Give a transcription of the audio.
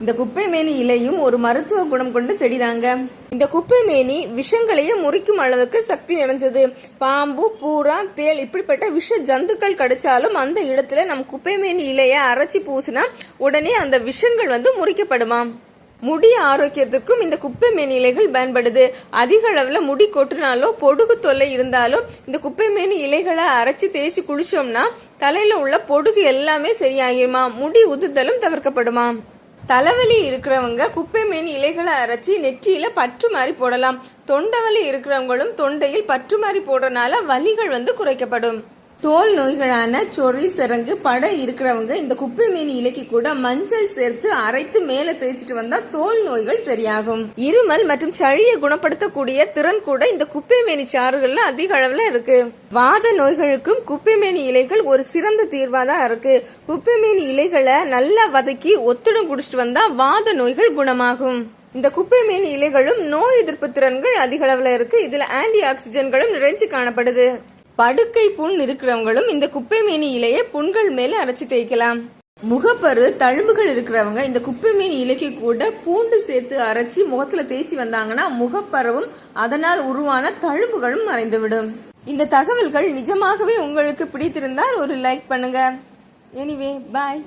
இந்த குப்பை மேனி இலையும் ஒரு மருத்துவ குணம் கொண்ட செடிதாங்க இந்த குப்பை மேனி விஷங்களையே முறிக்கும் அளவுக்கு சக்தி நிறைஞ்சது. பாம்பு பூரா தேள் இப்படிப்பட்ட விஷ ஜந்துக்கள் கடிச்சாலும் அந்த இடத்துல நம்ம குப்பை மேனி இலைய அரைச்சி பூசினா உடனே அந்த விஷங்கள் வந்து முறிக்கப்படுமாம் முடி ஆரோக்கியத்துக்கும் இந்த குப்பை மேனி இலைகள் பயன்படுது. அதிக அளவுல முடி கொட்டினாலோ பொடுகு தொல்லை இருந்தாலும் இந்த குப்பை மேனி இலைகளை அரைச்சி தேய்ச்சி குளிச்சோம்னா தலையில உள்ள பொடுகு எல்லாமே சரியாகிருமா? முடி உதிர்தலும் தவிர்க்கப்படுமா? தலைவலி இருக்கிறவங்க குப்பை மீன் இலைகளை அரைச்சி நெற்றியில பற்று மாதிரி போடலாம். தொண்டை இருக்கிறவங்களும் தொண்டையில் பற்று மாதிரி போடுறனால வலிகள் வந்து குறைக்கப்படும். தோல் நோய்களான சொறி சிறங்கு படை இருக்கிறவங்க இந்த குப்பை மீன் இலைக்கு கூட மஞ்சள் சேர்த்து அரைத்து மேல தேய்ச்சிட்டு வந்தா தோல் நோய்கள் சரியாகும். இருமல் மற்றும் சளியை குணப்படுத்தக்கூடிய திறன் கூட இந்த குப்பை மேனி சாறுகள்ல அதிக அளவுல இருக்கு. வாத நோய்களுக்கும் குப்பை மேனி இலைகள் ஒரு சிறந்த தீர்வா தான் இருக்கு. குப்பை மீன் இலைகளை நல்லா வதக்கி ஒத்துடம் குடிச்சிட்டு வந்தா வாத நோய்கள் குணமாகும். இந்த குப்பை மீன் இலைகளும் நோய் எதிர்ப்பு திறன்கள் அதிக அளவுல இருக்கு. இதுல ஆன்டி ஆக்சிஜன்களும் நிறைஞ்சு காணப்படுது. படுக்கை புண் இருக்கிறவங்களும் இந்த குப்பை மேனி இலையை புண்கள் மேல அரைச்சி தேய்க்கலாம். முகப்பரு தழும்புகள் இருக்கிறவங்க இந்த குப்பை மீன் இலைக்கு கூட பூண்டு சேர்த்து அரைச்சி முகத்துல தேய்ச்சி வந்தாங்கன்னா முகப்பரவும் அதனால் உருவான தழும்புகளும் மறைந்துவிடும். இந்த தகவல்கள் நிஜமாகவே உங்களுக்கு பிடித்திருந்தால் ஒரு லைக் பண்ணுங்க. எனிவே பாய்